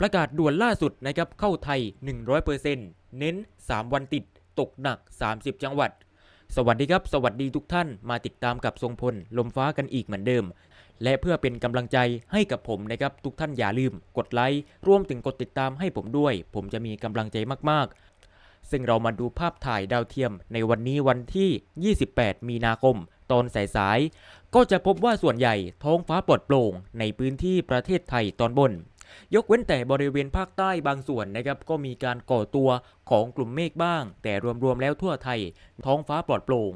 ประกาศด่วนล่าสุดนะครับเข้าไทย 100%เน้น 3 วันติด ตกหนัก 30 จังหวัด สวัสดีครับ สวัสดีทุกท่านมาติดตามกับทรงพลลมฟ้ากันอีกเหมือนเดิม และเพื่อเป็นกำลังใจให้กับผมนะครับ ทุกท่านอย่าลืม กดไลค์ร่วมถึงกดติดตามให้ผมด้วย ผมจะมีกำลังใจมากๆ ซึ่งเรามาดูภาพถ่ายดาวเทียม ในวันนี้วันที่ 28 มีนาคมตอนสายๆก็จะพบว่าส่วนใหญ่ท้องฟ้าปลอดโปร่งในพื้นที่ประเทศไทยตอนบน ยกเว้นแต่บริเวณภาคใต้บางส่วนนะครับก็มีการก่อตัวของกลุ่มเมฆบ้าง แต่รวมๆแล้วทั่วไทย ท้องฟ้าปลอดโปร่ง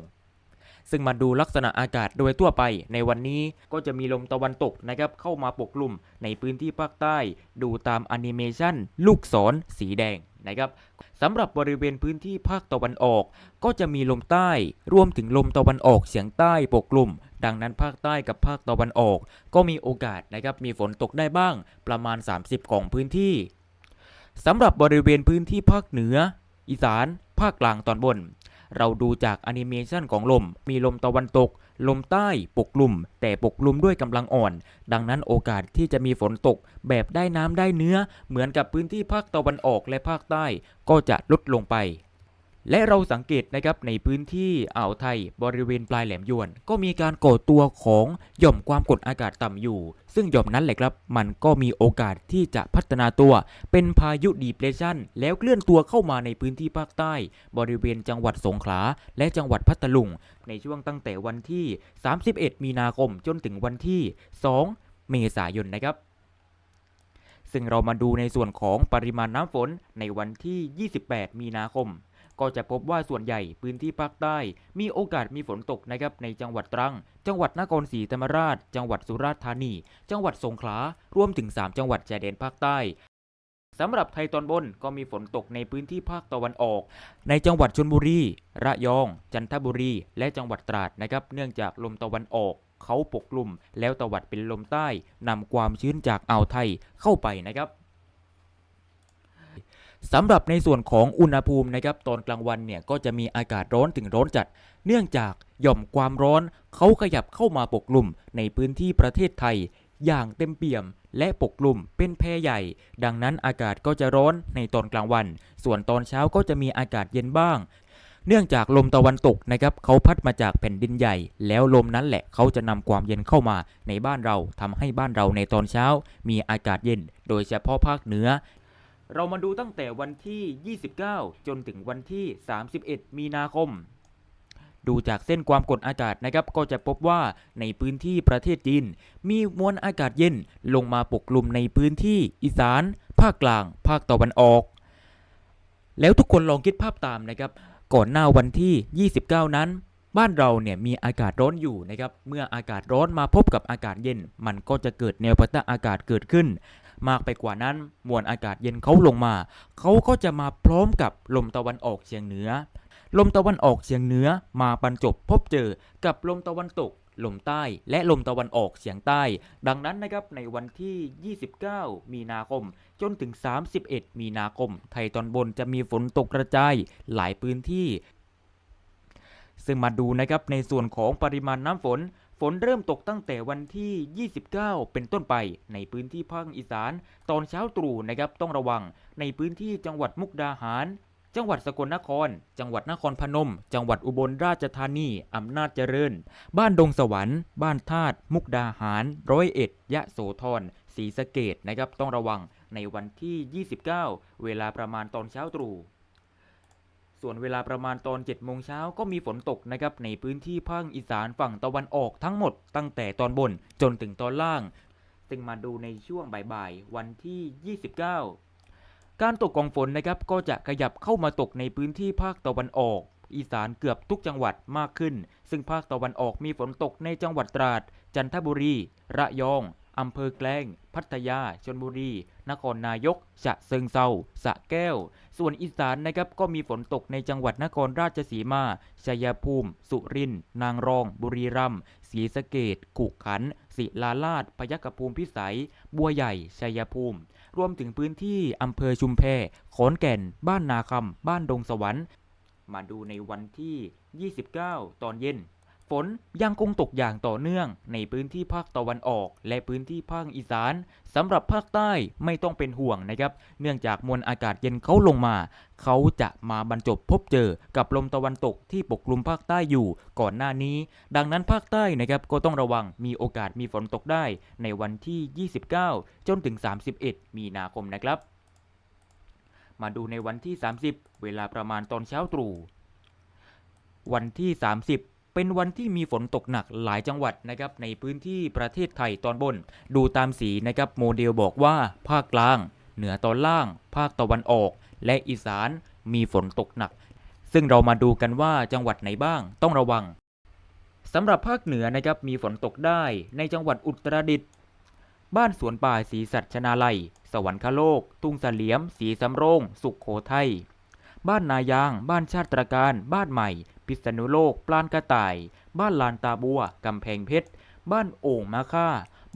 ซึ่งมาดูลักษณะอากาศโดยทั่วไปในวันนี้ก็จะมีลมตะวันตกนะครับเข้ามาปกคลุมในพื้นที่ภาคใต้ ดูตามแอนิเมชันลูกศรสีแดงนะครับสำหรับบริเวณพื้นที่ภาคตะวันออก ก็จะมีลมใต้ รวมถึงลมตะวันออกเฉียงใต้ปกคลุม ดังนั้นภาคใต้กับภาคตะวันออก ก็มีโอกาสนะครับมีฝนตกได้บ้างประมาณ 30 ของพื้นที่สำหรับบริเวณพื้นที่ภาคเหนือ อีสาน ภาคกลางตอนบน เราดูจากแอนิเมชันของลม มีลมตะวันตก ลมใต้ปกคลุมแต่ปกคลุมด้วยกำลังอ่อน ดังนั้นโอกาสที่จะมีฝนตกแบบได้น้ำได้เนื้อ เหมือนกับพื้นที่ภาคตะวันออกและภาคใต้ ก็จะลดลงไป และเราสังเกตนะครับในพื้นที่อ่าวไทยบริเวณปลายแหลมยวน ก็มีการก่อตัวของหย่อมความกดอากาศต่ำอยู่ ซึ่งหย่อมนั้นแหละครับมันก็มีโอกาสที่จะพัฒนาตัวเป็นพายุดีเพรสชันแล้วเคลื่อนตัวเข้ามาในพื้นที่ภาคใต้ บริเวณจังหวัดสงขลาและจังหวัดพัทลุง ในช่วงตั้งแต่วันที่ 31 มีนาคมจนถึงวันที่ 2 เมษายนนะครับซึ่งเรามาดูในส่วนของปริมาณน้ำฝนในวันที่ 28 มีนาคม ก็จะพบว่าส่วนใหญ่พื้นที่ภาคใต้ มีโอกาสมีฝนตกนะครับในจังหวัดตรัง จังหวัดนครศรีธรรมราช จังหวัดสุราษฎร์ธานี จังหวัดสงขลารวมถึง 3 จังหวัดชายแดนภาคใต้สำหรับไทยตอนบนก็มีฝนตกในพื้นที่ภาคตะวันออก ในจังหวัดชลบุรี ระยอง จันทบุรี และจังหวัดตราดนะครับเนื่องจากลมตะวันออกเขาปกคลุมแล้วตะวัดเป็นลมใต้นำความชื้นจากอ่าวไทยเข้าไปนะครับ สำหรับในส่วนของอุณหภูมินะครับตอนกลางวันเนี่ยก็จะมีอากาศร้อนถึงร้อนจัด เนื่องจากหย่อมความร้อนเขาขยับเข้ามาปกคลุมในพื้นที่ประเทศไทย อย่างเต็มเปี่ยม และปกคลุมเป็นแพร่ใหญ่ ดังนั้นอากาศก็จะร้อนในตอนกลางวัน ส่วนตอนเช้าก็จะมีอากาศเย็นบ้าง เนื่องจากลมตะวันตกนะครับเขาพัดมาจากแผ่นดินใหญ่ แล้วลมนั้นแหละเขาจะนำความเย็นเข้ามาในบ้านเราทำให้บ้านเราในตอนเช้า มีอากาศเย็น โดยเฉพาะภาคเหนือ เรามาดูตั้งแต่วันที่ 29 จนถึงวันที่ 31 มีนาคม ดูจากเส้นความกดอากาศนะครับ ก็จะพบว่าในพื้นที่ประเทศจีน มีมวลอากาศเย็นลงมาปกคลุมในพื้นที่อีสาน ภาคกลาง ภาคตะวันออก แล้วทุกคนลองคิดภาพตามนะครับ ก่อนหน้าวันที่ 29 นั้นบ้านเราเนี่ยมีอากาศร้อนอยู่นะครับ เมื่ออากาศร้อนมาพบกับอากาศเย็น มันก็จะเกิดแนวปะทะอากาศเกิดขึ้น มากไปกว่านั้น มวลอากาศเย็นเขาลงมา เขาก็จะมาพร้อมกับลมตะวันออกเฉียงเหนือ ลมตะวันออกเฉียงเหนือมาบรรจบพบเจอกับลมตะวันตก ลมใต้ และลมตะวันออกเฉียงใต้ ดังนั้นนะครับในวันที่ 29 มีนาคม จนถึง 31 มีนาคม ไทยตอนบนจะมีฝนตกกระจายหลายพื้นที่ ซึ่งมาดูนะครับในส่วนของปริมาณน้ำฝน ฝนเริ่มตกตั้งแต่วันที่ 29 เป็นต้นไป ในพื้นที่ภาคอีสาน ตอนเช้าตรู่นะครับต้องระวัง ในพื้นที่จังหวัดมุกดาหาร จังหวัดสกลนคร จังหวัดนครพนม จังหวัดอุบลราชธานี อำนาจเจริญ บ้านดงสวรรค์ บ้านธาตุมุกดาหาร ร้อยเอ็ด ยะโสธรศรีสะเกดนะครับต้องระวังในวันที่ 29 เวลาประมาณตอนเช้าตรู่ ส่วนเวลาประมาณตอน7โมงเช้าก็มีฝนตกนะครับในพื้นที่ภาคอีสานฝั่งตะวันออกทั้งหมดตั้งแต่ตอนบนจนถึงตอนล่าง ซึ่งมาดูในช่วงบ่ายๆวันที่ 29 การตกของฝนนะครับก็จะขยับเข้ามาตกในพื้นที่ภาคตะวันออก อีสานเกือบทุกจังหวัดมากขึ้น ซึ่งภาคตะวันออกมีฝนตกในจังหวัดตราด จันทบุรี ระยอง อำเภอแกลง พัทยาชลบุรี นครนายก ฉะเชิงเซาสะแก้ว ส่วนอีสานนะครับก็มีฝนตกในจังหวัดนครราชสีมา ชัยภูมิ สุรินทร์ นางรอง บุรีรัมย์ ศรีสะเกดกุขันธ์ศิลาลาด พยัคฆภูมิพิสัย บัวใหญ่ ชัยภูมิ รวมถึงพื้นที่อำเภอชุมแพ ขอนแก่น บ้านนาคำ บ้านดงสวรรค์ มาดูในวันที่ 29 ตอนเย็น ฝนยังคงตกอย่างต่อเนื่องในพื้นที่ภาคตะวันออก และพื้นที่ภาคอีสานสำหรับภาคใต้ไม่ต้องเป็นห่วงนะครับ เนื่องจากมวลอากาศเย็นเขาลงมา เขาจะมาบรรจบพบเจอกับลมตะวันตกที่ปกคลุมภาคใต้อยู่ก่อนหน้านี้ ดังนั้นภาคใต้นะครับก็ต้องระวังมีโอกาสมีฝนตกได้ในวันที่ 29 จนถึง 31 มีนาคมนะครับ มาดูในวันที่ 30 เวลาประมาณตอนเช้าตรู่วันที่ 30 เป็นวันที่มีฝนตกหนักหลายจังหวัดนะครับในพื้นที่ประเทศไทยตอนบน ดูตามสีนะครับโมเดลบอกว่าภาคกลาง เหนือตอนล่าง ภาคตะวันออก และอีสานมีฝนตกหนัก ซึ่งเรามาดูกันว่าจังหวัดไหนบ้างต้องระวังสำหรับภาคเหนือนะครับมีฝนตกได้ในจังหวัดอุตรดิตถ์บ้านสวนป่าศรีสัชนาลัย สวรรคโลก ทุ่งเสลียมศรีสำโรง สุขโขทัยบ้านนายาง บ้านชาติตรการ บ้านใหม่ พิษณุโลกปลานกระต่าย บ้านลานตาบัว กำแพงเพชร บ้านโอ่งมาค่า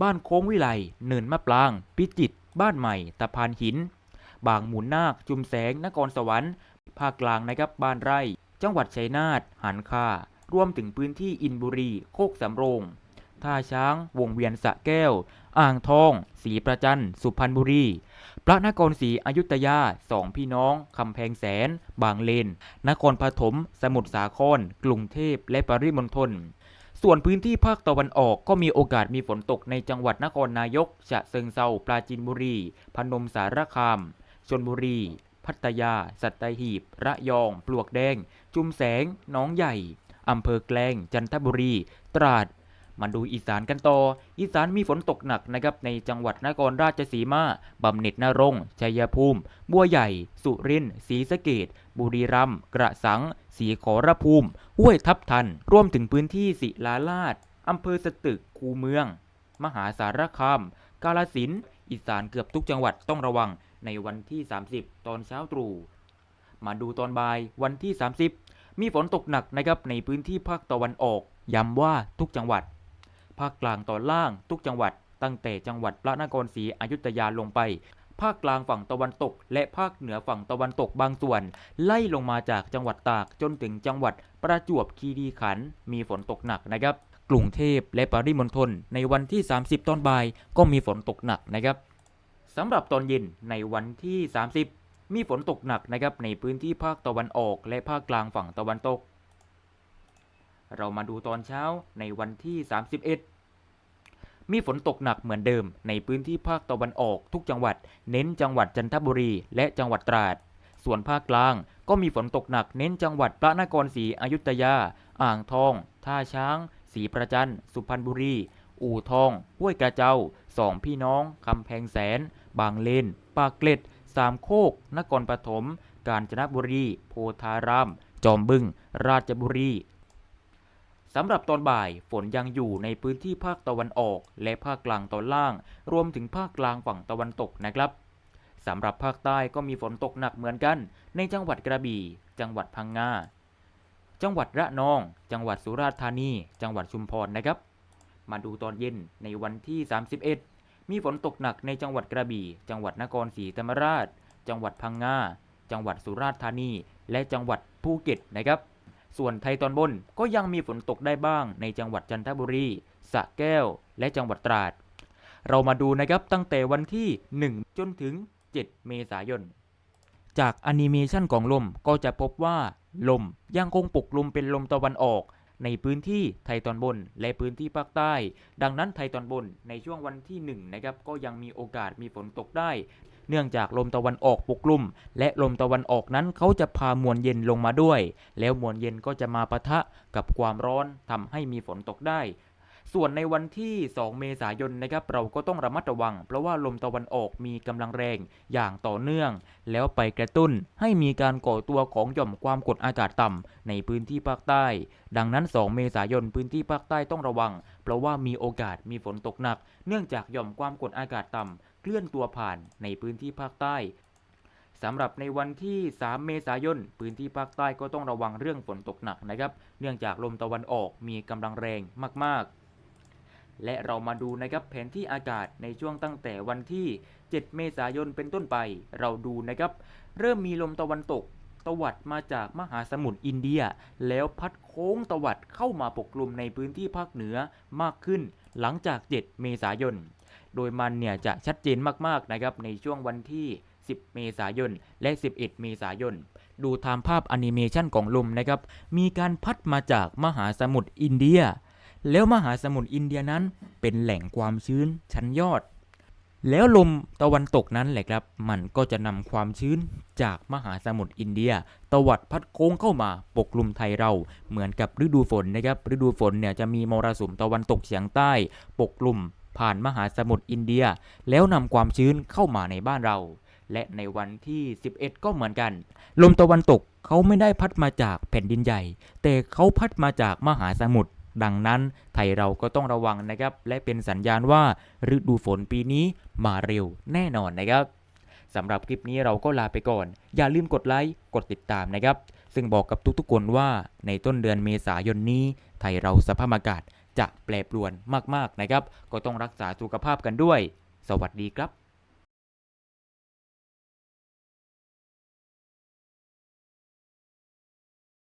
บ้านโค้งวิไลเนินมะปราง พิจิตรบ้านใหม่ตะพานหิน บางหมุนนาค จุมแสง นครสวรรค์ ภาคกลางนะครับบ้านไร่ จังหวัดชัยนาทหันคารวมถึงพื้นที่อินบุรี โคกสำโรง ท่าช้าง วงเวียนสะแก้ว อ่างทอง ศรีประจัน สุพรรณบุรี พระนครศรีอยุธยาสองพี่น้อง คำแพงแสน บางเลน นครปฐม สมุทรสาคร กรุงเทพ และปริมณฑล ส่วนพื้นที่ภาคตะวันออกก็มีโอกาสมีฝนตกในจังหวัดนครนายก ฉะเชิงเซาปราจีนบุรี พนมสารคามชนบุรี พัทยา สัตหีบ ระยอง ปลวกแดง จุมแสงหนองใหญ่อำเภอแกลง จันทบุรี ตราด มาดูอีสานกันต่อ อีสานมีฝนตกหนักนะครับในจังหวัดนครราชสีมา บำเหน็จนรงค์ชัยภูมิ บัวใหญ่ สุรินทร์ศรีสะเกดบุรีรัมย์กระสังศรีขอรภูมิห้วยทับทัน รวมถึงพื้นที่ศิลาลาดอำเภอสตึก คูเมือง มหาสารคาม กาลสิน อีสานเกือบทุกจังหวัดต้องระวังในวันที่ 30 ตอนเช้าตรู่ มาดูตอนบ่ายวันที่ 30 มีฝนตกหนักนะครับในพื้นที่ภาคตะวันออก ย้ำว่าทุกจังหวัด ภาคกลางตอนล่างทุกจังหวัด ตั้งแต่จังหวัดพระนครศรีอยุธยาลงไป ภาคกลางฝั่งตะวันตก และภาคเหนือฝั่งตะวันตกบางส่วน ไล่ลงมาจากจังหวัดตากจนถึงจังหวัดประจวบคีรีขันธ์มีฝนตกหนักนะครับ กรุงเทพและปริมณฑลในวันที่ 30 ตอนบ่ายก็มีฝนตกหนักนะครับสำหรับตอนเย็นในวันที่ 30 มีฝนตกหนักนะครับในพื้นที่ภาคตะวันออก และภาคกลางฝั่งตะวันตก เรามาดูตอนเช้าในวันที่ 31 มีฝนตกหนักเหมือนเดิม ในพื้นที่ภาคตะวันออกทุกจังหวัด เน้นจังหวัดจันทบุรี และจังหวัดตราด ส่วนภาคกลางก็มีฝนตกหนักเน้นจังหวัดพระนครศรีอยุธยา อ่างทอง ท่าช้าง ศรีประจัน สุพรรณบุรี อู่ทอง ห้วยกระเจ้า สองพี่น้อง คำแพงแสน บางเลน ปากเกร็ด สามโคก นครปฐม กาญจนบุรี โพธาราม จอมบึง ราชบุรี สำหรับตอนบ่ายฝนยังอยู่ในพื้นที่ภาคตะวันออก และภาคกลางตอนล่าง รวมถึงภาคกลางฝั่งตะวันตกนะครับสำหรับภาคใต้ก็มีฝนตกหนักเหมือนกัน ในจังหวัดกระบี่ จังหวัดพังงาจังหวัดระนอง จังหวัดสุราษฎร์ธานี จังหวัดชุมพรนะครับ มาดูตอนเย็นในวันที่ 31 มีฝนตกหนักในจังหวัดกระบี่ จังหวัดนครศรีธรรมราช จังหวัดพังงาจังหวัดสุราษฎร์ธานี และจังหวัดภูเก็ตนะครับ ส่วนไทยตอนบนก็ยังมีฝนตกได้บ้างในจังหวัดจันทบุรีสระแก้ว และจังหวัดตราด เรามาดูนะครับตั้งแต่วันที่ 1 จนถึง 7 เมษายน จากแอนิเมชันของลมก็จะพบว่าลมยังคงปกคลุมเป็นลมตะวันออก ในพื้นที่ไทยตอนบน และพื้นที่ภาคใต้ ดังนั้นไทยตอนบนในช่วงวันที่1นะครับก็ยังมีโอกาสมีฝนตกได้ เนื่องจากลมตะวันออกปกคลุมและลมตะวันออกนั้นเขาจะพามวลเย็นลงมาด้วย แล้วมวลเย็นก็จะมาปะทะกับความร้อนทำให้มีฝนตกได้ส่วนในวันที่ 2 เมษายนนะครับเราก็ต้องระมัดระวัง เพราะว่าลมตะวันออกมีกำลังแรงอย่างต่อเนื่อง แล้วไปกระตุ้นให้มีการก่อตัวของหย่อมความกดอากาศต่ำในพื้นที่ภาคใต้ ดังนั้น 2 เมษายนพื้นที่ภาคใต้ต้องระวัง เพราะว่ามีโอกาสมีฝนตกหนัก เนื่องจากหย่อมความกดอากาศต่ำ เคลื่อนตัวผ่านในพื้นที่ภาคใต้สำหรับในวันที่ 3 เมษายน พื้นที่ภาคใต้ก็ต้องระวังเรื่องฝนตกหนักนะครับ เนื่องจากลมตะวันออกมีกำลังแรงมาก ๆ และเรามาดูนะครับแผนที่อากาศในช่วงตั้งแต่วันที่ 7 เมษายนเป็นต้นไป เราดูนะครับ เริ่มมีลมตะวันตกตวัดมาจากมหาสมุทรอินเดีย แล้วพัดโค้งตวัดเข้ามาปกคลุมในพื้นที่ภาคเหนือมากขึ้น หลังจาก 7 เมษายน โดยมันเนี่ยจะชัดเจนมากๆนะครับในช่วงวันที่ 10 เมษายน และ 11 เมษายน ดูตามภาพแอนิเมชันของลมนะครับ มีการพัดมาจากมหาสมุทรอินเดีย แล้วมหาสมุทรอินเดียนั้นเป็นแหล่งความชื้นชั้นยอด แล้วลมตะวันตกนั้นแหละครับ มันก็จะนำความชื้นจากมหาสมุทรอินเดีย ตวัดพัดโค้งเข้ามาปกคลุมไทยเราเหมือนกับฤดูฝนนะครับ ฤดูฝนเนี่ยจะมีมรสุมตะวันตกเฉียงใต้ ปกคลุม ผ่านมหาสมุทรอินเดีย แล้วนำความชื้นเข้ามาในบ้านเรา และในวันที่ 11 ก็เหมือนกัน ลมตะวันตกเขาไม่ได้พัดมาจากแผ่นดินใหญ่ แต่เขาพัดมาจากมหาสมุทรดังนั้นไทยเราก็ต้องระวังนะครับ และเป็นสัญญาณว่าฤดูฝนปีนี้มาเร็วแน่นอนนะครับสำหรับคลิปนี้เราก็ลาไปก่อน อย่าลืมกดไลค์กดติดตามนะครับ ซึ่งบอกกับทุกๆคนว่าในต้นเดือนเมษายนนี้ ไทยเราสภาพอากาศ จะแปรปรวนมากๆนะครับ ก็ต้องรักษาสุขภาพกันด้วย สวัสดีครับ